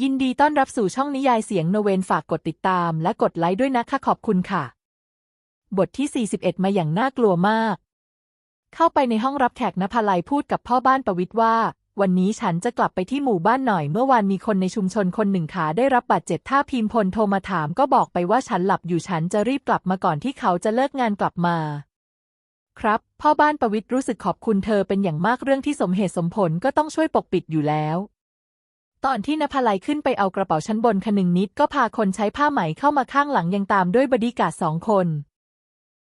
ยินดีต้อนรับสู่ช่องนิยายเสียงโนเวนฝากกดติดตามและกดไลค์ด้วยนะคะขอบคุณค่ะ บทที่ 41 มาอย่างน่ากลัวมาก เข้าไปในห้องรับแขกนภาลัยพูดกับพ่อบ้านประวิตรว่า วันนี้ฉันจะกลับไปที่หมู่บ้านหน่อย เมื่อวานมีคนในชุมชนคนหนึ่งขาได้รับบาดเจ็บถ้าพิมพลโทรมาถามก็บอกไปว่าฉันหลับอยู่ฉันจะรีบกลับมาก่อนที่เขาจะเลิกงานกลับมา ครับ พ่อบ้านประวิตรรู้สึกขอบคุณเธอเป็นอย่างมากเรื่องที่สมเหตุสมผลก็ต้องช่วยปกปิดอยู่แล้ว ตอนที่นภาลัยขึ้นไปเอากระเป๋าชั้นบนคนึงนิดก็พาคนใช้ผ้าไหมเข้ามาข้างหลังยังตามด้วยบดีกาสองคน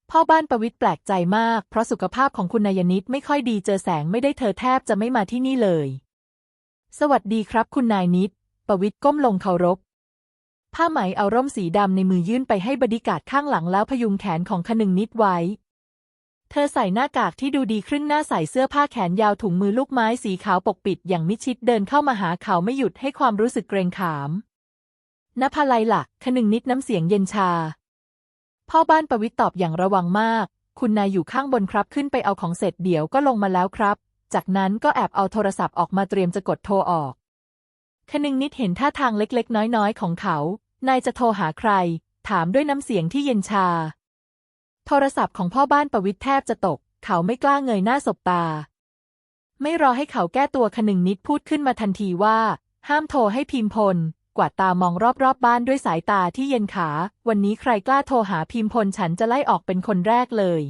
พ่อบ้านประวิตรแปลกใจมาก เพราะสุขภาพของคุณนายนิดไม่ค่อยดีเจอแสงไม่ได้เธอแทบจะไม่มาที่นี่เลย สวัสดีครับคุณนายนิด ประวิตรก้มลงเคารพ ผ้าไหมเอาร่มสีดำในมือยื่นไปให้บดีกาดข้างหลังแล้วพยุงแขนของคนึงนิดไว้ เธอใส่หน้ากากที่ดูดีครึ่งหน้าใส่เสื้อผ้าแขนยาวถุงมือลูกไม้สีขาวปกปิดอย่างมิชิดเดินเข้ามาหาเขาไม่หยุดให้ความรู้สึกเกรงขามนภาลัยละ่ะคนึงนิดน้ำเสียงเย็นชา พ่อบ้านประวิตรตอบอย่างระวังมาก คุณนายอยู่ข้างบนครับขึ้นไปเอาของเสร็จเดี๋ยวก็ลงมาแล้วครับ จากนั้นก็แอบเอาโทรศัพท์ออกมาเตรียมจะกดโทรออกคนึงนิดเห็นท่าทางเล็กๆ น้อยๆ ของเขา นายจะโทรหาใคร ถามด้วยน้ำเสียงที่เย็นชา โทรศัพท์ของพ่อบ้านประวิตรแทบจะตก เขาไม่กล้าเงยหน้าสบตา ไม่รอให้เขาแก้ตัวคนึงนิดพูดขึ้นมาทันทีว่า ห้ามโทรให้พิมพล กวาดตามองรอบๆบบ้านด้วยสายตาที่เย็นขา วันนี้ใครกล้าโทรหาพิมพลฉันจะไล่ออกเป็นคนแรกเลย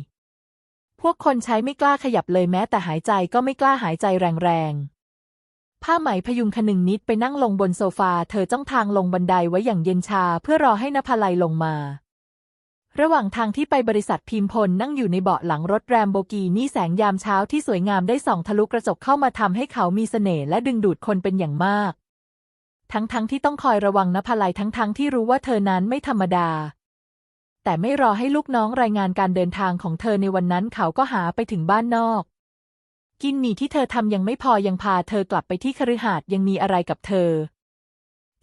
พวกคนใช้ไม่กล้าขยับเลยแม้แต่หายใจก็ไม่กล้าหายใจแรงๆ ผ้าไหมพยุงคนึงนิดไปนั่งลงบนโซฟา เธอจ้องทางลงบันไดไว้อย่างเย็นชาเพื่อรอให้นภาลัยลงมา ระหว่างทางที่ไปบริษัทพิมพลนั่งอยู่ในเบาะหลังรถแรมโบกีนี่แสงยามเช้าที่สวยงามได้ส่องทะลุกระจกเข้ามาทำให้เขามีเสน่ห์และดึงดูดคนเป็นอย่างมาก ทั้งๆทที่ต้องคอยระวังนภลัยทั้งๆทที่รู้ว่าเธอนั้นไม่ธรรมดา แต่ไม่รอให้ลูกน้องรายงานการเดินทางของเธอในวันนั้นเขาก็หาไปถึงบ้านนอก กินหมี่ที่เธอทำยังไม่พอยังพาเธอกลับไปที่คฤหาสน์ยังมีอะไรกับเธอ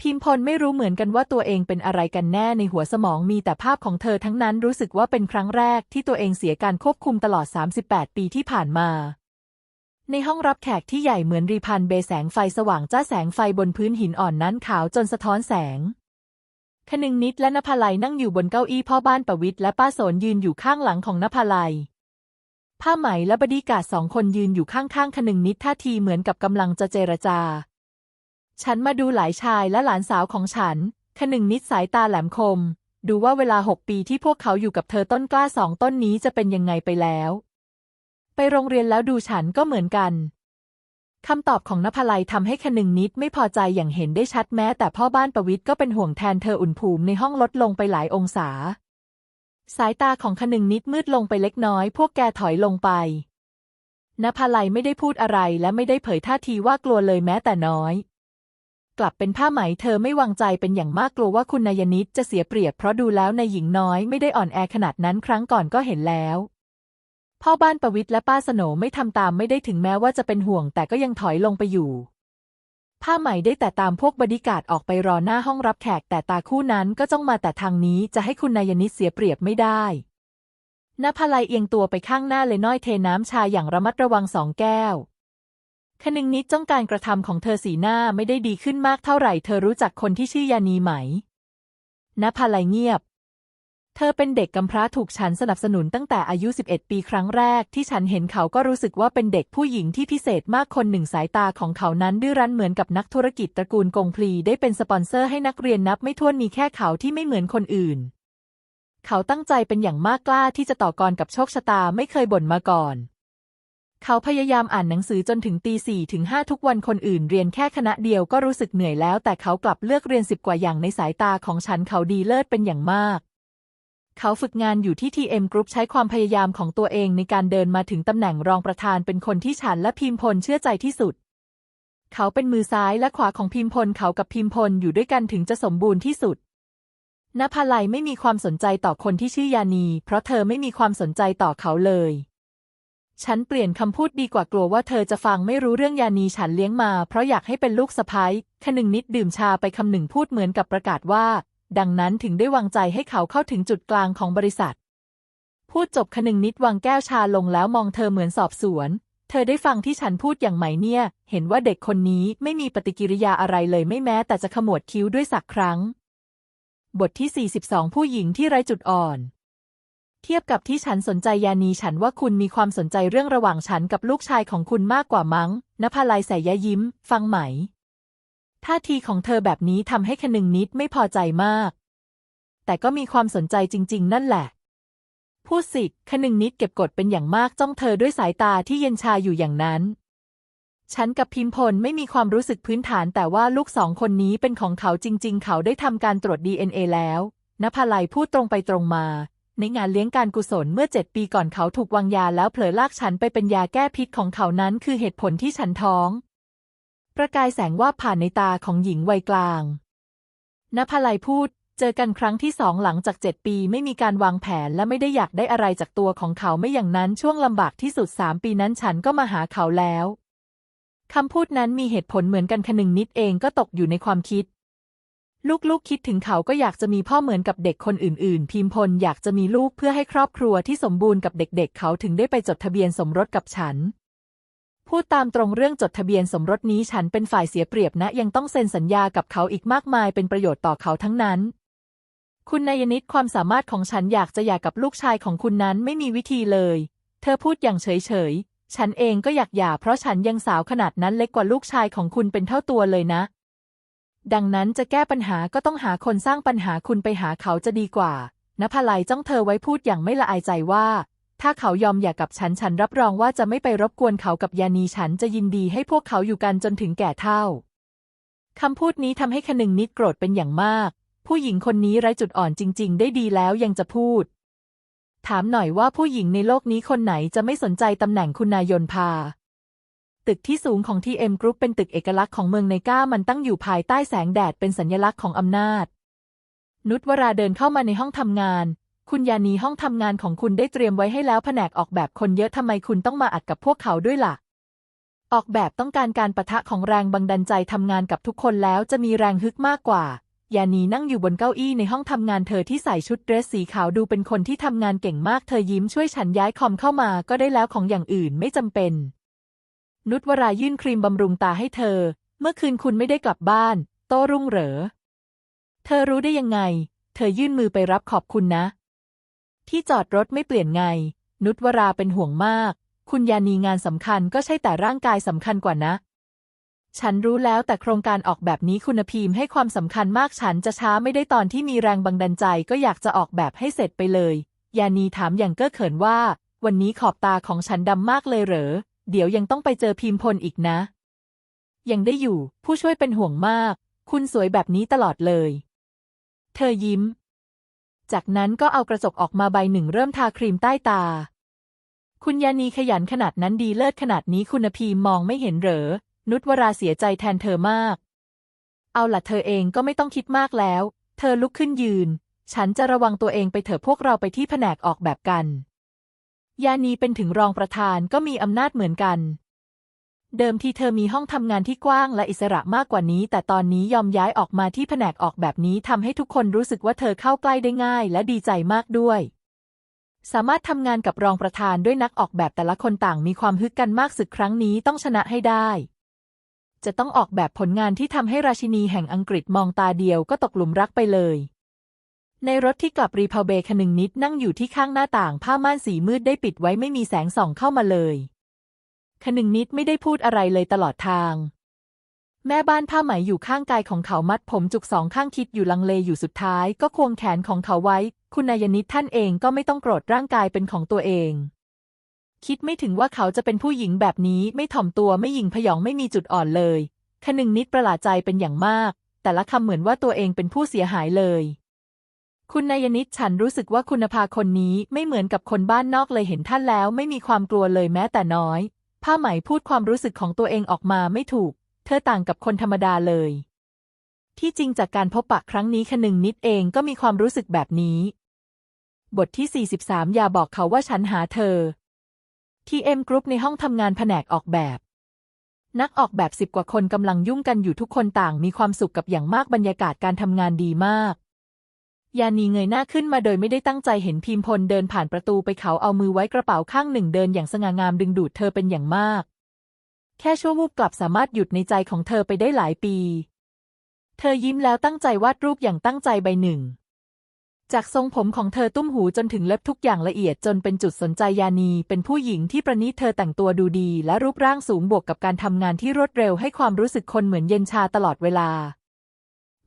พิมพลไม่รู้เหมือนกันว่าตัวเองเป็นอะไรกันแน่ในหัวสมองมีแต่ภาพของเธอทั้งนั้นรู้สึกว่าเป็นครั้งแรกที่ตัวเองเสียการควบคุมตลอด 38 ปีที่ผ่านมา ในห้องรับแขกที่ใหญ่เหมือนรีพันเบแสงไฟสว่างจ้าแสงไฟบนพื้นหินอ่อนนั้นขาวจนสะท้อนแสงคนึงนิดและนภาลัยนั่งอยู่บนเก้าอี้พ่อบ้านประวิตรและป้าโสนยืนอยู่ข้างหลังของนภาลัยผ้าไหมและบดีกาดสองคนยืนอยู่ข้างๆคนึงนิดท่าทีเหมือนกับกำลังจะเจรจา ฉันมาดูหลายชายและหลานสาวของฉันคนึงนิดสายตาแหลมคม ดูว่าเวลาหกปีที่พวกเขาอยู่กับเธอต้นกล้าสองต้นนี้จะเป็นยังไงไปแล้ว ไปโรงเรียนแล้วดูฉันก็เหมือนกันคำตอบของนภลัยทำให้คนึงนิดไม่พอใจอย่างเห็นได้ชัดแม้ แต่พ่อบ้านประวิตรก็เป็นห่วงแทนเธออุ่นภูมิในห้องลดลงไปหลายองศา สายตาของคนึงนิดมืดลงไปเล็กน้อย พวกแกถอยลงไปนภลัยไม่ได้พูดอะไรและไม่ได้เผยท่าทีว่ากลัวเลยแม้แต่น้อย กลับเป็นผ้าไหมเธอไม่วางใจเป็นอย่างมากกลัวว่าคุณนายนิดจะเสียเปรียบเพราะดูแล้วในหญิงน้อยไม่ได้อ่อนแอขนาดนั้นครั้งก่อนก็เห็นแล้ว พ่อบ้านประวิตรและป้าสโหนไม่ทำตามไม่ได้ถึงแม้ว่าจะเป็นห่วงแต่ก็ยังถอยลงไปอยู่ ผ้าไหมได้แต่ตามพวกบดีการ์ดออกไปรอหน้าห้องรับแขกแต่ตาคู่นั้นก็จ้องมาแต่ทางนี้จะให้คุณนายนิดเสียเปรียบไม่ได้นภาลัยเอียงตัวไปข้างหน้าเลยน้อยเทน้ำชาอย่างระมัดระวังสองแก้ว คนึงนิดจ้องการกระทำของเธอสีหน้าไม่ได้ดีขึ้นมากเท่าไหร่ เธอรู้จักคนที่ชื่อยานีไหมนภาลัยเงียบ เธอเป็นเด็กกำพร้าถูกฉันสนับสนุนตั้งแต่อายุ 11 ปีครั้งแรก ที่ฉันเห็นเขาก็รู้สึกว่าเป็นเด็กผู้หญิงที่พิเศษมากคนหนึ่งสายตาของเขานั้นดื้อรั้นเหมือนกับนักธุรกิจตระกูลกงพลีได้เป็นสปอนเซอร์ให้นักเรียนนับไม่ถ้วนมีแค่เขาที่ไม่เหมือนคนอื่น เขาตั้งใจเป็นอย่างมากกล้าที่จะต่อกรกับโชคชะตาไม่เคยบ่นมาก่อน เขาพยายามอ่านหนังสือจนถึงตีสี่ถึงห้าทุกวันคนอื่นเรียนแค่คณะเดียวก็รู้สึกเหนื่อยแล้ว แต่เขากลับเลือกเรียนสิบกว่าอย่างในสายตาของฉันเขาดีเลิศเป็นอย่างมาก เขาฝึกงานอยู่ที่ TM Group ใช้ความพยายามของตัวเองในการเดินมาถึงตำแหน่งรองประธานเป็นคนที่ฉันและพิมพลเชื่อใจที่สุด เขาเป็นมือซ้ายและขวาของพิมพลเขากับพิมพลอยู่ด้วยกันถึงจะสมบูรณ์ที่สุดนภาลัยไม่มีความสนใจต่อคนที่ชื่อยานี เพราะเธอไม่มีความสนใจต่อเขาเลย ฉันเปลี่ยนคำพูดดีกว่ากลัวว่าเธอจะฟังไม่รู้เรื่องยานีฉันเลี้ยงมา เพราะอยากให้เป็นลูกสะพ้ยคนึงนิดดื่มชาไปคำหนึ่งพูดเหมือนกับประกาศว่า ดังนั้นถึงได้วางใจให้เขาเข้าถึงจุดกลางของบริษัท พูดจบคนึงนิดวางแก้วชาลงแล้วมองเธอเหมือนสอบสวน เธอได้ฟังที่ฉันพูดอย่างไหมเนี่ย เห็นว่าเด็กคนนี้ไม่มีปฏิกิริยาอะไรเลยไม่แม้แต่จะขมวดคิ้วด้วยสักครั้ง บทที่ 42 ผู้หญิงที่ไร้จุดอ่อน เทียบกับที่ฉันสนใจยานีฉันว่าคุณมีความสนใจเรื่องระหว่างฉันกับลูกชายของคุณมากกว่ามั้งนภาลัยใส่ยะยิ้ม ฟังไหม ท่าทีของเธอแบบนี้ทำให้คนึงนิดไม่พอใจมาก แต่ก็มีความสนใจจริง ๆ นั่นแหละพูดสิคนึงนิดเก็บกดเป็นอย่างมากจ้องเธอด้วยสายตาที่เย็นชาอยู่อย่างนั้น ฉันกับพิมพลไม่มีความรู้สึกพื้นฐานแต่ว่าลูกสองคนนี้เป็นของเขาจริง ๆ เขาได้ทำการตรวจ DNA แล้วนภาลัยพูดตรงไปตรงมา ในงานเลี้ยงการกุศลเมื่อเจ็ดปีก่อนเขาถูกวางยาแล้วเผลอลากฉันไปเป็นยาแก้พิษของเขานั้นคือเหตุผลที่ฉันท้อง ประกายแสงว่าผ่านในตาของหญิงวัยกลางนภลัยพูด เจอกันครั้งที่สองหลังจากเจ็ดปีไม่มีการวางแผนและไม่ได้อยากได้อะไรจากตัวของเขาไม่อย่างนั้นช่วงลำบากที่สุดสามปีนั้นฉันก็มาหาเขาแล้วคำพูดนั้นมีเหตุผลเหมือนกันคนึงนิดเองก็ตกอยู่ในความคิด ลูกๆคิดถึงเขาก็อยากจะมีพ่อเหมือนกับเด็กคนอื่นๆ พิมพลอยากจะมีลูกเพื่อให้ครอบครัวที่สมบูรณ์กับเด็กๆเขาถึงได้ไปจดทะเบียนสมรสกับฉัน พูดตามตรงเรื่องจดทะเบียนสมรสนี้ฉันเป็นฝ่ายเสียเปรียบนะ ยังต้องเซ็นสัญญากับเขาอีกมากมายเป็นประโยชน์ต่อเขาทั้งนั้น คุณนายนิดความสามารถของฉันอยากจะหย่ากับลูกชายของคุณนั้นไม่มีวิธีเลย เธอพูดอย่างเฉยๆฉันเองก็อยากหย่าเพราะฉันยังสาวขนาดนั้นเล็กกว่าลูกชายของคุณเป็นเท่าตัวเลยนะ ดังนั้นจะแก้ปัญหาก็ต้องหาคนสร้างปัญหาคุณไปหาเขาจะดีกว่านภลัยจ้องเธอไว้พูดอย่างไม่ละอายใจว่า ถ้าเขายอมหย่ากับฉันฉันรับรองว่าจะไม่ไปรบกวนเขากับยานีฉันจะยินดีให้พวกเขาอยู่กันจนถึงแก่เฒ่าคำพูดนี้ทำให้คนึงนิดโกรธเป็นอย่างมาก ผู้หญิงคนนี้ไร้จุดอ่อนจริง ๆ ได้ดีแล้วยังจะพูด ถามหน่อยว่าผู้หญิงในโลกนี้คนไหนจะไม่สนใจตำแหน่งคุณนายนพา ตึกที่สูงของ TM Group เป็นตึกเอกลักษณ์ของเมืองในก้ามันตั้งอยู่ภายใต้แสงแดดเป็นสัญลักษณ์ของอำนาจ นุชวราเดินเข้ามาในห้องทำงาน คุณยานีห้องทำงานของคุณได้เตรียมไว้ให้แล้วแผนกออกแบบคนเยอะทำไมคุณต้องมาอัดกับพวกเขาด้วยล่ะ ออกแบบต้องการการปะทะของแรงบังดันใจทำงานกับทุกคนแล้วจะมีแรงฮึกมากกว่ายานีนั่งอยู่บนเก้าอี้ในห้องทำงานเธอที่ใส่ชุดเดรสสีขาวดูเป็นคนที่ทำงานเก่งมากเธอยิ้มช่วยฉันย้ายคอมเข้ามาก็ได้แล้วของอย่างอื่นไม่จำเป็น นุชวรายื่นครีมบำรุงตาให้เธอ เมื่อคืนคุณไม่ได้กลับบ้าน โต้รุ่งเหรอ เธอรู้ได้ยังไง เธอยื่นมือไปรับขอบคุณนะ ที่จอดรถไม่เปลี่ยนไง นุชวราเป็นห่วงมาก คุณยานีงานสำคัญก็ใช่แต่ร่างกายสำคัญกว่านะ ฉันรู้แล้วแต่โครงการออกแบบนี้คุณพีมให้ความสำคัญมากฉันจะช้าไม่ได้ตอนที่มีแรงบังดันใจก็อยากจะออกแบบให้เสร็จไปเลย ยานีถามอย่างเก้อเขินว่า วันนี้ขอบตาของฉันดำมากเลยเหรอ เดี๋ยวยังต้องไปเจอพิมพลอีกนะ ยังได้อยู่ ผู้ช่วยเป็นห่วงมาก คุณสวยแบบนี้ตลอดเลย เธอยิ้ม จากนั้นก็เอากระจกออกมาใบหนึ่งเริ่มทาครีมใต้ตา คุณยานีขยันขนาดนั้นดีเลิศขนาดนี้คุณพีมมองไม่เห็นเหรอ นุชวราเสียใจแทนเธอมาก เอาล่ะเธอเองก็ไม่ต้องคิดมากแล้ว เธอลุกขึ้นยืน ฉันจะระวังตัวเองไปเถอะพวกเราไปที่แผนกออกแบบกัน ยานีเป็นถึงรองประธานก็มีอำนาจเหมือนกัน เดิมทีเธอมีห้องทำงานที่กว้างและอิสระมากกว่านี้ แต่ตอนนี้ยอมย้ายออกมาที่แผนกออกแบบนี้ทำให้ทุกคนรู้สึกว่าเธอเข้าใกล้ได้ง่าย และดีใจมากด้วย สามารถทำงานกับรองประธานด้วยนักออกแบบแต่ละคนต่างมีความฮึกกันมากศึกครั้งนี้ต้องชนะให้ได้จะต้องออกแบบผลงานที่ทำให้ราชินีแห่งอังกฤษมองตาเดียวก็ตกหลุมรักไปเลย ในรถที่กลับรีพาวเบคนึงนิดนั่งอยู่ที่ข้างหน้าต่างผ้าม่านสีมืดได้ปิดไว้ไม่มีแสงส่องเข้ามาเลยคนึงนิดไม่ได้พูดอะไรเลยตลอดทาง แม่บ้านผ้าไหมอยู่ข้างกายของเขามัดผมจุกสองข้างคิดอยู่ลังเลอยู่สุดท้าย ก็ควงแขนของเขาไว้ คุณนายนิดท่านเองก็ไม่ต้องโกรธร่างกายเป็นของตัวเอง คิดไม่ถึงว่าเขาจะเป็นผู้หญิงแบบนี้ไม่ถ่อมตัวไม่หยิงพยองไม่มีจุดอ่อนเลยคนึงนิดประหลาดใจเป็นอย่างมาก แต่ละคำเหมือนว่าตัวเองเป็นผู้เสียหายเลย คุณนายนิดฉันรู้สึกว่าคุณภาคนนี้ไม่เหมือนกับคนบ้านนอกเลยเห็นท่านแล้ว ไม่มีความกลัวเลยแม้แต่น้อย ผ้าไหมพูดความรู้สึกของตัวเองออกมาไม่ถูก เธอต่างกับคนธรรมดาเลย ที่จริงจากการพบปะครั้งนี้คนึงนิดเองก็มีความรู้สึกแบบนี้ บทที่ 43 อย่าบอกเขาว่าฉันหาเธอ TM Group ในห้องทำงานแผนกออกแบบ นักออกแบบสิบกว่าคนกำลังยุ่งกันอยู่ทุกคนต่างมีความสุขกับอย่างมากบรรยากาศการทำงานดีมาก ยานีเงยหน้าขึ้นมาโดยไม่ได้ตั้งใจเห็นพิมพลเดินผ่านประตูไปเขาเอามือไว้กระเป๋าข้างหนึ่งเดินอย่างสง่างามดึงดูดเธอเป็นอย่างมาก แค่ชั่ววูบกลับสามารถหยุดในใจของเธอไปได้หลายปี เธอยิ้มแล้วตั้งใจวาดรูปอย่างตั้งใจใบหนึ่ง จากทรงผมของเธอตุ้มหูจนถึงเล็บทุกอย่างละเอียดจนเป็นจุดสนใจยานีเป็นผู้หญิงที่ประณีตเธอแต่งตัวดูดี และรูปร่างสูงบวกกับการทำงานที่รวดเร็วให้ความรู้สึกคนเหมือนเย็นชาตลอดเวลา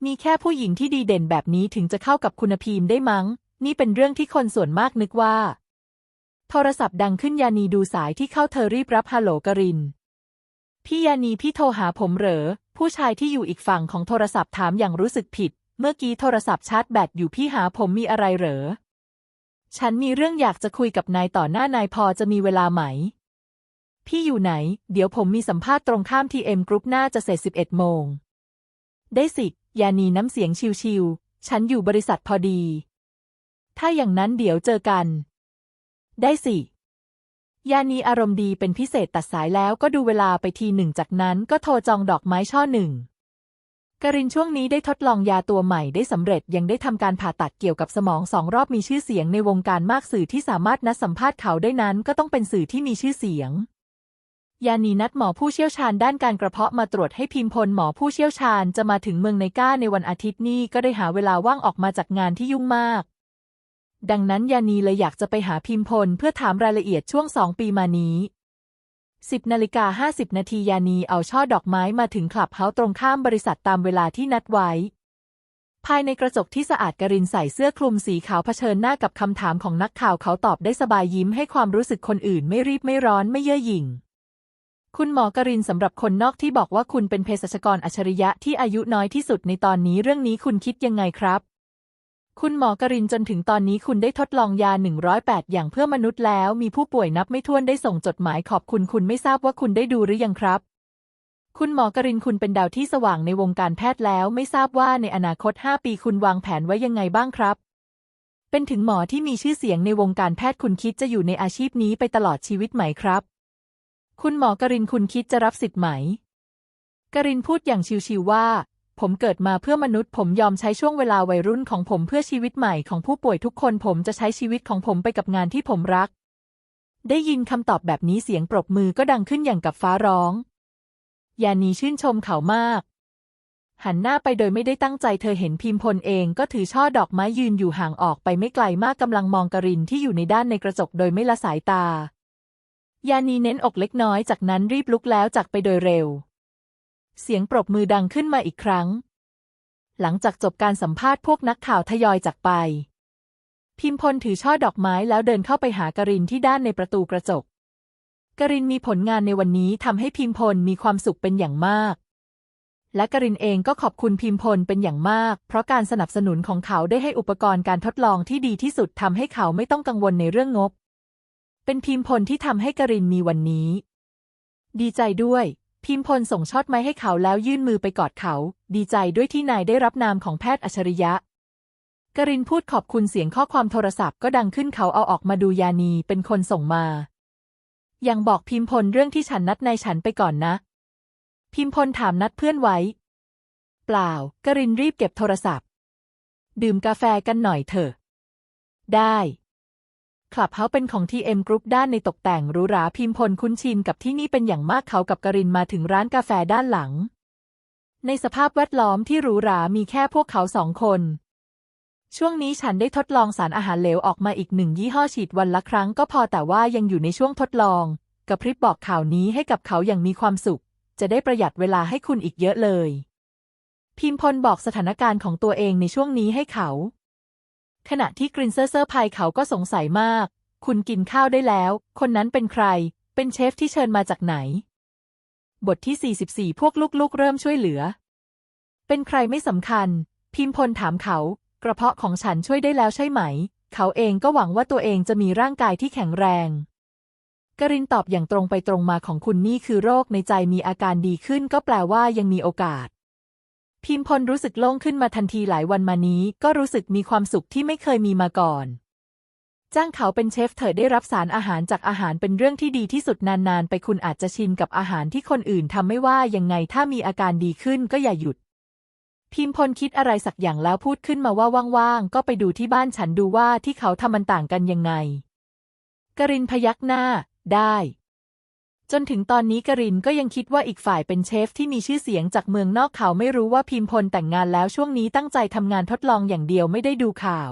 มีแค่ผู้หญิงที่ดีเด่นแบบนี้ถึงจะเข้ากับคุณพีมได้มั้ง นี่เป็นเรื่องที่คนส่วนมากนึกว่า โทรศัพท์ดังขึ้นยานีดูสายที่เข้าเธอรีบรับฮัลโหลกริน พี่ยานีพี่โทรหาผมเหรอ ผู้ชายที่อยู่อีกฝั่งของโทรศัพท์ถามอย่างรู้สึกผิด เมื่อกี้โทรศัพท์ชาร์จแบตอยู่พี่หาผมมีอะไรเหรอ ฉันมีเรื่องอยากจะคุยกับนายต่อหน้านายพอจะมีเวลาไหม พี่อยู่ไหน เดี๋ยวผมมีสัมภาษณ์ตรงข้ามทีเอ็มกรุ๊ปน่าจะเสร็จสิบเอ็ดโมง ได้สิยานีน้ำเสียงชิวๆ ฉันอยู่บริษัทพอดี ถ้าอย่างนั้นเดี๋ยวเจอกัน ได้สิ ยานีอารมณ์ดีเป็นพิเศษตัดสายแล้วก็ดูเวลาไปทีหนึ่งจากนั้นก็โทรจองดอกไม้ช่อหนึ่งกรินช่วงนี้ได้ทดลองยาตัวใหม่ได้สำเร็จยังได้ทำการผ่าตัดเกี่ยวกับสมองสองรอบมีชื่อเสียงในวงการมากสื่อที่สามารถนัดสัมภาษณ์เขาได้นั้นก็ต้องเป็นสื่อที่มีชื่อเสียง ยานีนัดหมอผู้เชี่ยวชาญด้านการกระเพาะมาตรวจให้พิมพลหมอผู้เชี่ยวชาญจะมาถึงเมืองไนก้าในวันอาทิตย์นี้ก็ได้หาเวลาว่างออกมาจากงานที่ยุ่งมาก ดังนั้นยานีเลยอยากจะไปหาพิมพลเพื่อถามรายละเอียดช่วงสองปีมานี้10นาฬิกา50นาทียานีเอาช่อดอกไม้มาถึงคลับเฮาส์ตรงข้ามบริษัทตามเวลาที่นัดไว้ ภายในกระจกที่สะอาดกรินใส่เสื้อคลุมสีขาวเผชิญหน้ากับคำถามของนักข่าวเขาตอบได้สบายยิ้มให้ความรู้สึกคนอื่นไม่รีบไม่ร้อนไม่เย่อหยิ่ง คุณหมอกรินสำหรับคนนอกที่บอกว่าคุณเป็นเภสัชกรอัจฉริยะที่อายุน้อยที่สุดในตอนนี้เรื่องนี้คุณคิดยังไงครับ คุณหมอกรินจนถึงตอนนี้คุณได้ทดลองยา 108 อย่างเพื่อมนุษย์แล้ว มีผู้ป่วยนับไม่ถ้วนได้ส่งจดหมายขอบคุณคุณไม่ทราบว่าคุณได้ดูหรือยังครับ คุณหมอกรินคุณเป็นดาวที่สว่างในวงการแพทย์แล้ว ไม่ทราบว่าในอนาคต 5 ปีคุณวางแผนไว้ยังไงบ้างครับ เป็นถึงหมอที่มีชื่อเสียงในวงการแพทย์คุณคิดจะอยู่ในอาชีพนี้ไปตลอดชีวิตไหมครับ คุณหมอกรินคุณคิดจะรับสิทธิ์ไหม กรินพูดอย่างชิวๆว่า ผมเกิดมาเพื่อมนุษย์ ผมยอมใช้ช่วงเวลาวัยรุ่นของผมเพื่อชีวิตใหม่ของผู้ป่วยทุกคนผมจะใช้ชีวิตของผมไปกับงานที่ผมรัก ได้ยินคำตอบแบบนี้เสียงปรบมือก็ดังขึ้นอย่างกับฟ้าร้องยานีชื่นชมเขามาก หันหน้าไปโดยไม่ได้ตั้งใจเธอเห็นพิมพลเองก็ถือช่อดอกไม้ยืนอยู่ห่างออกไปไม่ไกลมากกำลังมองกรินที่อยู่ในด้านในกระจกโดยไม่ละสายตา ยานีเน้นอกเล็กน้อยจากนั้นรีบลุกแล้วจากไปโดยเร็ว เสียงปรบมือดังขึ้นมาอีกครั้ง หลังจากจบการสัมภาษณ์พวกนักข่าวทยอยจากไป พิมพลถือช่อดอกไม้แล้วเดินเข้าไปหากรินที่ด้านในประตูกระจก กรินมีผลงานในวันนี้ทำให้พิมพลมีความสุขเป็นอย่างมาก และกรินเองก็ขอบคุณพิมพลเป็นอย่างมาก เพราะการสนับสนุนของเขาได้ให้อุปกรณ์การทดลองที่ดีที่สุดทำให้เขาไม่ต้องกังวลในเรื่องงบ เป็นพิมพลที่ทำให้กรินมีวันนี้ ดีใจด้วย พิมพลส่งช่อดไม้ให้เขาแล้วยื่นมือไปกอดเขา ดีใจด้วยที่นายได้รับนามของแพทย์อัจฉริยะกรินพูดขอบคุณเสียงข้อความโทรศัพท์ก็ดังขึ้นเขาเอาออกมาดูยานีเป็นคนส่งมา ยังบอกพิมพลเรื่องที่ฉันนัดนายฉันไปก่อนนะ พิมพลถามนัดเพื่อนไว้ เปล่ากรินรีบเก็บโทรศัพท์ ดื่มกาแฟกันหน่อยเถอะ ได้ คลับเฮาเป็นของทีเอ็มกรุ๊ปด้านในตกแต่งหรูหราพิมพลคุ้นชินกับที่นี่เป็นอย่างมากเขากับกรินมาถึงร้านกาแฟด้านหลัง ในสภาพแวดล้อมที่หรูหรามีแค่พวกเขาสองคน ช่วงนี้ฉันได้ทดลองสารอาหารเหลวออกมาอีกหนึ่งยี่ห้อฉีดวันละครั้งก็พอแต่ว่ายังอยู่ในช่วงทดลองกระพริบบอกข่าวนี้ให้กับเขาอย่างมีความสุข จะได้ประหยัดเวลาให้คุณอีกเยอะเลย พิมพลบอกสถานการณ์ของตัวเองในช่วงนี้ให้เขา ขณะที่กรินเซอร์เซอร์พายเขาก็สงสัยมาก คุณกินข้าวได้แล้ว คนนั้นเป็นใคร เป็นเชฟที่เชิญมาจากไหน บทที่ 44 พวกลูกๆ เริ่มช่วยเหลือ เป็นใครไม่สำคัญ พิมพลถามเขา กระเพาะของฉันช่วยได้แล้วใช่ไหม เขาเองก็หวังว่าตัวเองจะมีร่างกายที่แข็งแรงกรินตอบอย่างตรงไปตรงมาของคุณนี่คือโรคในใจมีอาการดีขึ้นก็แปลว่ายังมีโอกาส พิมพลรู้สึกโล่งขึ้นมาทันทีหลายวันมานี้ ก็รู้สึกมีความสุขที่ไม่เคยมีมาก่อน จ้างเขาเป็นเชฟเถอได้รับสารอาหารจากอาหารเป็นเรื่องที่ดีที่สุดนานๆ ไปคุณอาจจะชินกับอาหารที่คนอื่นทำไม่ว่ายังไงถ้ามีอาการดีขึ้นก็อย่าหยุด พิมพลคิดอะไรสักอย่างแล้วพูดขึ้นมาว่าว่างๆก็ไปดูที่บ้านฉันดูว่าที่เขาทำมันต่างกันยังไง กรินพยักหน้า ได้ จนถึงตอนนี้กรินก็ยังคิดว่าอีกฝ่ายเป็นเชฟที่มีชื่อเสียงจากเมืองนอกเขาไม่รู้ว่าพิมพลแต่งงานแล้วช่วงนี้ตั้งใจทำงานทดลองอย่างเดียวไม่ได้ดูข่าว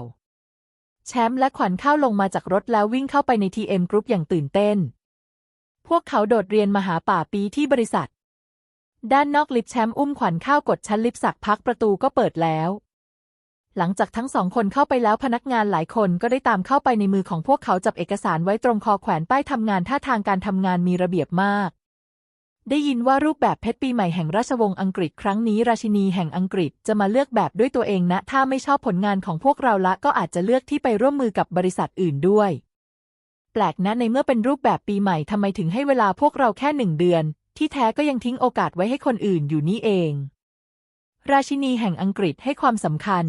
แชมป์และขวัญเข้าลงมาจากรถแล้ววิ่งเข้าไปในทีเอ็มกรุ๊ปอย่างตื่นเต้น พวกเขาโดดเรียนมาหาป่าปีที่บริษัท ด้านนอกลิฟต์แชมป์อุ้มขวัญเข้ากดชั้นลิฟต์สักพักประตูก็เปิดแล้ว หลังจากทั้งสองคนเข้าไปแล้วพนักงานหลายคนก็ได้ตามเข้าไปในมือของพวกเขาจับเอกสารไว้ตรงคอแขวนป้ายทำงานท่าทางการทำงานมีระเบียบมาก ได้ยินว่ารูปแบบเพชรปีใหม่แห่งราชวงศ์อังกฤษครั้งนี้ราชินีแห่งอังกฤษจะมาเลือกแบบด้วยตัวเองนะ ถ้าไม่ชอบผลงานของพวกเราละก็อาจจะเลือกที่ไปร่วมมือกับบริษัทอื่นด้วย แปลกนะในเมื่อเป็นรูปแบบปีใหม่ทำไมถึงให้เวลาพวกเราแค่หนึ่งเดือน ที่แท้ก็ยังทิ้งโอกาสไว้ให้คนอื่นอยู่นี่เอง ราชินีแห่งอังกฤษให้ความสำคัญ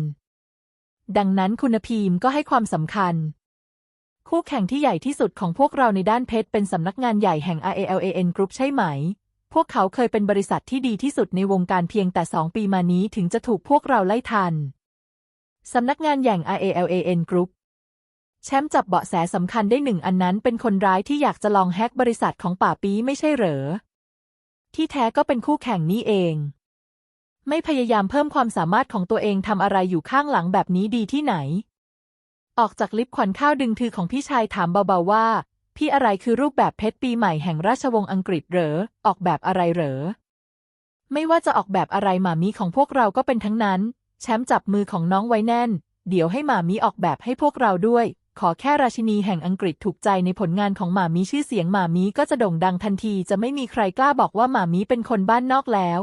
ดังนั้นคุณพีมก็ให้ความสำคัญ คู่แข่งที่ใหญ่ที่สุดของพวกเราในด้านเพชรเป็นสำนักงานใหญ่แห่ง RALAN Group ใช่ไหม พวกเขาเคยเป็นบริษัทที่ดีที่สุดในวงการเพียงแต่สองปีมานี้ถึงจะถูกพวกเราไล่ทัน สำนักงานใหญ่ RALAN Group แชมป์จับเบาะแสสำคัญได้หนึ่งอันนั้นเป็นคนร้ายที่อยากจะลองแฮกบริษัทของป่าปีไม่ใช่เหรอ ที่แท้ก็เป็นคู่แข่งนี่เอง ไม่พยายามเพิ่มความสามารถของตัวเองทำอะไรอยู่ข้างหลังแบบนี้ดีที่ไหน ออกจากลิฟต์ขวัญข้าวดึงถือของพี่ชายถามเบาๆว่า พี่อะไรคือรูปแบบเพชรปีใหม่แห่งราชวงศ์อังกฤษเหรอ ออกแบบอะไรเหรอ ไม่ว่าจะออกแบบอะไรหมามีของพวกเราก็เป็นทั้งนั้น แชมป์จับมือของน้องไว้แน่น เดี๋ยวให้หมามีออกแบบให้พวกเราด้วย ขอแค่ราชินีแห่งอังกฤษถูกใจในผลงานของหมามีชื่อเสียงหมามีก็จะโด่งดังทันที จะไม่มีใครกล้าบอกว่าหมามีเป็นคนบ้านนอกแล้ว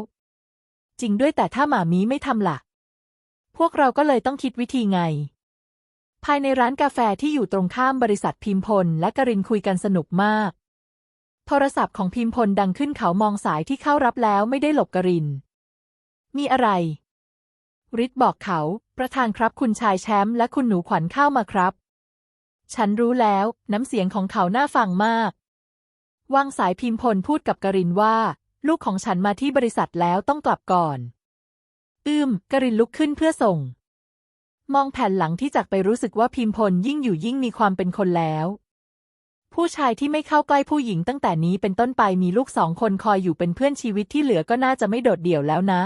จริงด้วยแต่ถ้าหมามีไม่ทำล่ะ พวกเราก็เลยต้องคิดวิธีไง ภายในร้านกาแฟที่อยู่ตรงข้ามบริษัทพิมพลและกรินคุยกันสนุกมาก โทรศัพท์ของพิมพลดังขึ้นเขามองสายที่เข้ารับแล้วไม่ได้หลบกริน มีอะไรริทบอกเขา ประธานครับคุณชายแชมป์และคุณหนูขวัญเข้ามาครับ ฉันรู้แล้ว น้ำเสียงของเขาน่าฟังมาก วางสายพิมพลพูดกับกรินว่า ลูกของฉันมาที่บริษัทแล้วต้องกลับก่อน อืมกรินลุกขึ้นเพื่อส่ง มองแผ่นหลังที่จากไปรู้สึกว่าพิมพลยิ่งอยู่ยิ่งมีความเป็นคนแล้ว ผู้ชายที่ไม่เข้าใกล้ผู้หญิงตั้งแต่นี้เป็นต้นไปมีลูกสองคนคอยอยู่เป็นเพื่อนชีวิตที่เหลือก็น่าจะไม่โดดเดี่ยวแล้วนะ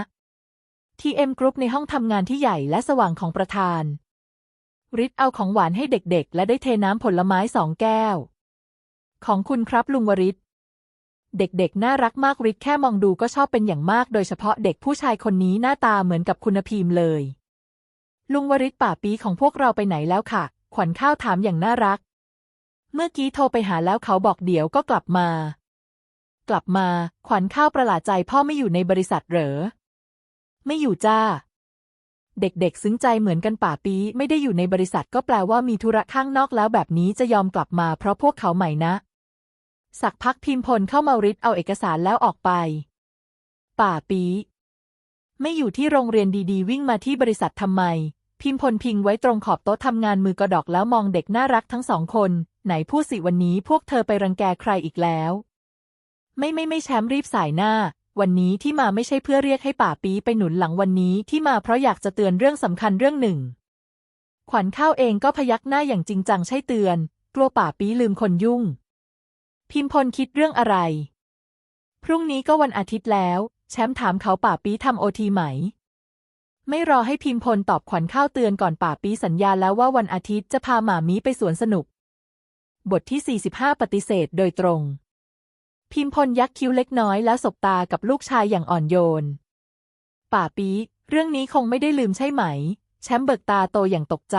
ทีเอ็มกรุ๊ปในห้องทำงานที่ใหญ่และสว่างของประธานริดเอาของหวานให้เด็กๆ และได้เทน้ำผลไม้สองแก้ว ของคุณครับลุงวริศ เด็กๆ น่ารักมากริดแค่มองดูก็ชอบเป็นอย่างมาก โดยเฉพาะเด็กผู้ชายคนนี้หน้าตาเหมือนกับคุณพีมเลย ลุงวริศป่าปีของพวกเราไปไหนแล้วค่ะ ขวัญข้าวถามอย่างน่ารัก เมื่อกี้โทรไปหาแล้วเขาบอกเดี๋ยวก็กลับมา กลับมา ขวัญข้าวประหลาดใจพ่อไม่อยู่ในบริษัทเหรอ ไม่อยู่จ้า เด็กๆ ซึ้งใจเหมือนกันป่าปีไม่ได้อยู่ในบริษัทก็แปลว่ามีธุระข้างนอกแล้วแบบนี้จะยอมกลับมาเพราะพวกเขาใหม่นะ สักพักพิมพลเข้ามาริดเอาเอกสารแล้วออกไป ป่าปีไม่อยู่ที่โรงเรียนดีๆ วิ่งมาที่บริษัททำไม พิมพลพิงไว้ตรงขอบโต๊ะทำงานมือกระดอกแล้วมองเด็กน่ารักทั้งสองคน ไหนพูดสิวันนี้พวกเธอไปรังแกใครอีกแล้ว ไม่ไม่ไม่แชมป์รีบสายหน้า วันนี้ที่มาไม่ใช่เพื่อเรียกให้ป่าปีไปหนุนหลังวันนี้ที่มาเพราะอยากจะเตือนเรื่องสำคัญเรื่องหนึ่ง ขวัญข้าวเองก็พยักหน้าอย่างจริงจังใช่เตือน กลัวป่าปีลืมคนยุ่ง พิมพลคิดเรื่องอะไร พรุ่งนี้ก็วันอาทิตย์แล้ว แชมป์ถามเขาป่าปีทำโอทีไหม ไม่รอให้พิมพลตอบขวัญข้าวเตือนก่อนป่าปีสัญญาแล้วว่าวันอาทิตย์จะพาหมามีไปสวนสนุก บทที่ 45 ปฏิเสธโดยตรง พิมพลยักคิ้วเล็กน้อยแล้วสบตากับลูกชายอย่างอ่อนโยน ป่าปีเรื่องนี้คงไม่ได้ลืมใช่ไหม แชมป์เบิกตาโตอย่างตกใจ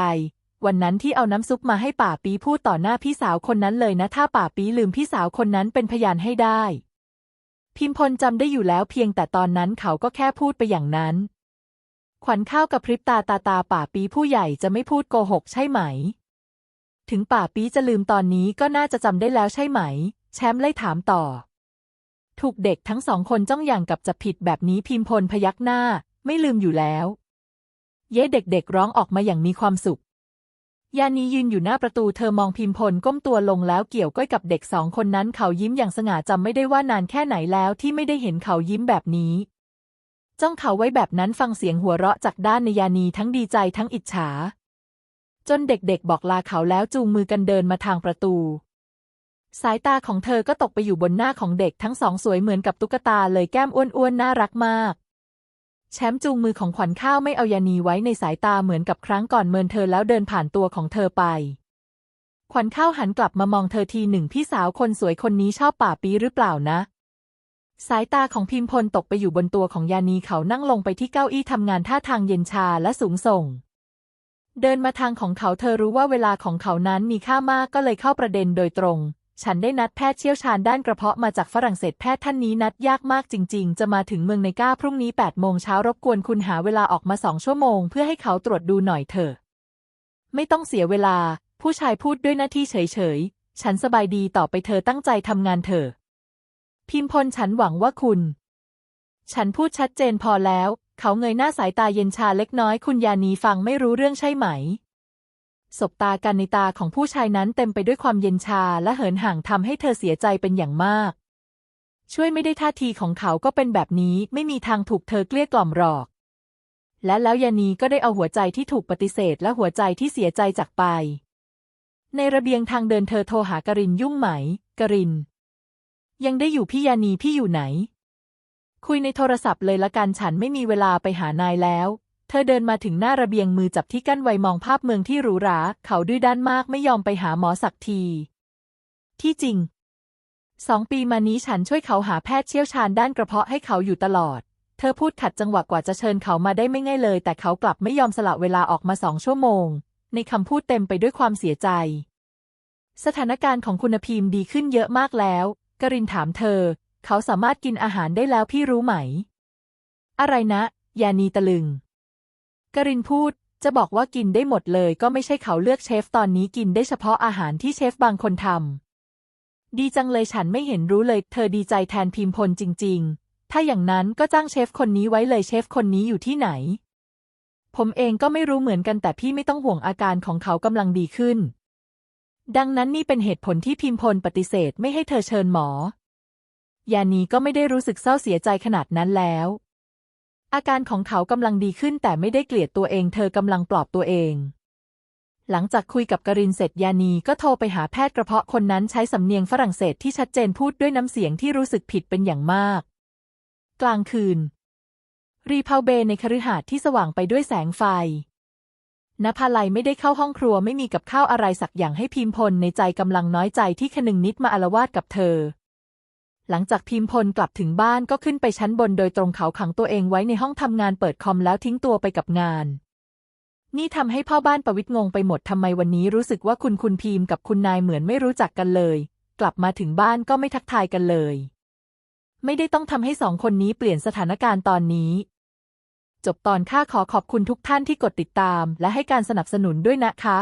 วันนั้นที่เอาน้ำซุปมาให้ป่าปีพูดต่อหน้าพี่สาวคนนั้นเลยนะ ถ้าป่าปีลืมพี่สาวคนนั้นเป็นพยานให้ได้ พิมพลจำได้อยู่แล้วเพียงแต่ตอนนั้นเขาก็แค่พูดไปอย่างนั้น ขวัญข้าวกับพริบตาตาตาป่าปีผู้ใหญ่จะไม่พูดโกหกใช่ไหม ถึงป่าปีจะลืมตอนนี้ก็น่าจะจำได้แล้วใช่ไหม แชมป์เลยถามต่อ ถูกเด็กทั้งสองคนจ้องอย่างกับจะผิดแบบนี้พิมพลพยักหน้า ไม่ลืมอยู่แล้ว เย้เด็กๆร้องออกมาอย่างมีความสุข ยานียืนอยู่หน้าประตูเธอมองพิมพลก้มตัวลงแล้วเกี่ยวก้อยกับเด็กสองคนนั้นเขายิ้มอย่างสง่าจำไม่ได้ว่านานแค่ไหนแล้วที่ไม่ได้เห็นเขายิ้มแบบนี้ จ้องเขาไว้แบบนั้นฟังเสียงหัวเราะจากด้านในยานีทั้งดีใจทั้งอิจฉา จนเด็กๆบอกลาเขาแล้วจูงมือกันเดินมาทางประตู สายตาของเธอก็ตกไปอยู่บนหน้าของเด็กทั้งสองสวยเหมือนกับตุ๊กตาเลยแก้มอ้วนๆน่ารักมาก แชมป์จูงมือของขวัญข้าวไม่เอายานีไว้ในสายตาเหมือนกับครั้งก่อนเมินเธอแล้วเดินผ่านตัวของเธอไป ขวัญข้าวหันกลับมามองเธอทีหนึ่งพี่สาวคนสวยคนนี้ชอบป่าปีหรือเปล่านะ สายตาของพิมพลตกไปอยู่บนตัวของยานีเขานั่งลงไปที่เก้าอี้ทำงานท่าทางเย็นชาและสูงส่ง เดินมาทางของเขาเธอรู้ว่าเวลาของเขานั้นมีค่ามากก็เลยเข้าประเด็นโดยตรง ฉันได้นัดแพทย์เชี่ยวชาญด้านกระเพาะมาจากฝรั่งเศสแพทย์ท่านนี้นัดยากมากจริง ๆ จะมาถึงเมืองในก้าพรุ่งนี้8โมงเช้ารบกวนคุณหาเวลาออกมาสองชั่วโมงเพื่อให้เขาตรวจดูหน่อยเถอะ ไม่ต้องเสียเวลา ผู้ชายพูดด้วยหน้าที่เฉยๆ ฉันสบายดีต่อไปเธอตั้งใจทำงานเถอะ พิมพลฉันหวังว่าคุณ ฉันพูดชัดเจนพอแล้ว เขาเงยหน้าสายตาเย็นชาเล็กน้อยคุณยานีฟังไม่รู้เรื่องใช่ไหม สบตากันในตาของผู้ชายนั้นเต็มไปด้วยความเย็นชาและเหินห่างทำให้เธอเสียใจเป็นอย่างมาก ช่วยไม่ได้ท่าทีของเขาก็เป็นแบบนี้ไม่มีทางถูกเธอเกลี้ยกล่อมหรอก และแล้วยานีก็ได้เอาหัวใจที่ถูกปฏิเสธและหัวใจที่เสียใจจากไป ในระเบียงทางเดินเธอโทรหากรินยุ่งไหม กริน ยังได้อยู่พี่ยานีพี่อยู่ไหน คุยในโทรศัพท์เลยละกันฉันไม่มีเวลาไปหานายแล้ว เธอเดินมาถึงหน้าระเบียงมือจับที่กั้นไวมองภาพเมืองที่หรูหรา เขาดื้อด้านมากไม่ยอมไปหาหมอสักที ที่จริง สองปีมานี้ฉันช่วยเขาหาแพทย์เชี่ยวชาญด้านกระเพาะให้เขาอยู่ตลอด เธอพูดขัดจังหวะกว่าจะเชิญเขามาได้ไม่ง่ายเลย แต่เขากลับไม่ยอมสละเวลาออกมาสองชั่วโมง ในคำพูดเต็มไปด้วยความเสียใจ สถานการณ์ของคุณพิมพ์ดีขึ้นเยอะมากแล้ว กรินถามเธอ เขาสามารถกินอาหารได้แล้วพี่รู้ไหม อะไรนะ ยานีตะลึง กรินพูด จะบอกว่ากินได้หมดเลยก็ไม่ใช่เขาเลือกเชฟตอนนี้กินได้เฉพาะอาหารที่เชฟบางคนทำ ดีจังเลยฉันไม่เห็นรู้เลย เธอดีใจแทนพิมพลจริง ๆ ถ้าอย่างนั้นก็จ้างเชฟคนนี้ไว้เลยเชฟคนนี้อยู่ที่ไหน ผมเองก็ไม่รู้เหมือนกันแต่พี่ไม่ต้องห่วงอาการของเขากำลังดีขึ้น ดังนั้นนี่เป็นเหตุผลที่พิมพลปฏิเสธไม่ให้เธอเชิญหมอ ยานีก็ไม่ได้รู้สึกเศร้าเสียใจขนาดนั้นแล้ว อาการของเขากำลังดีขึ้นแต่ไม่ได้เกลียดตัวเอง เธอกำลังปลอบตัวเอง หลังจากคุยกับกรินเสร็จยานีก็โทรไปหาแพทย์กระเพาะคนนั้นใช้สำเนียงฝรั่งเศสที่ชัดเจนพูดด้วยน้ำเสียงที่รู้สึกผิดเป็นอย่างมาก กลางคืน รีพาวเบในคฤหาสน์ที่สว่างไปด้วยแสงไฟนภาลัยไม่ได้เข้าห้องครัวไม่มีกับข้าวอะไรสักอย่างให้พิมพลในใจกำลังน้อยใจที่คนึงนิดมาอารวาสกับเธอ หลังจากพิมพลกลับถึงบ้านก็ขึ้นไปชั้นบนโดยตรงเขาขังตัวเองไว้ในห้องทำงานเปิดคอมแล้วทิ้งตัวไปกับงาน นี่ทำให้พ่อบ้านประวิตรงงไปหมดทำไมวันนี้รู้สึกว่าคุณคุณพิมกับคุณนายเหมือนไม่รู้จักกันเลย กลับมาถึงบ้านก็ไม่ทักทายกันเลย ไม่ได้ต้องทำให้สองคนนี้เปลี่ยนสถานการณ์ตอนนี้ จบตอนค่าขอขอบคุณทุกท่านที่กดติดตาม และให้การสนับสนุนด้วยนะคะ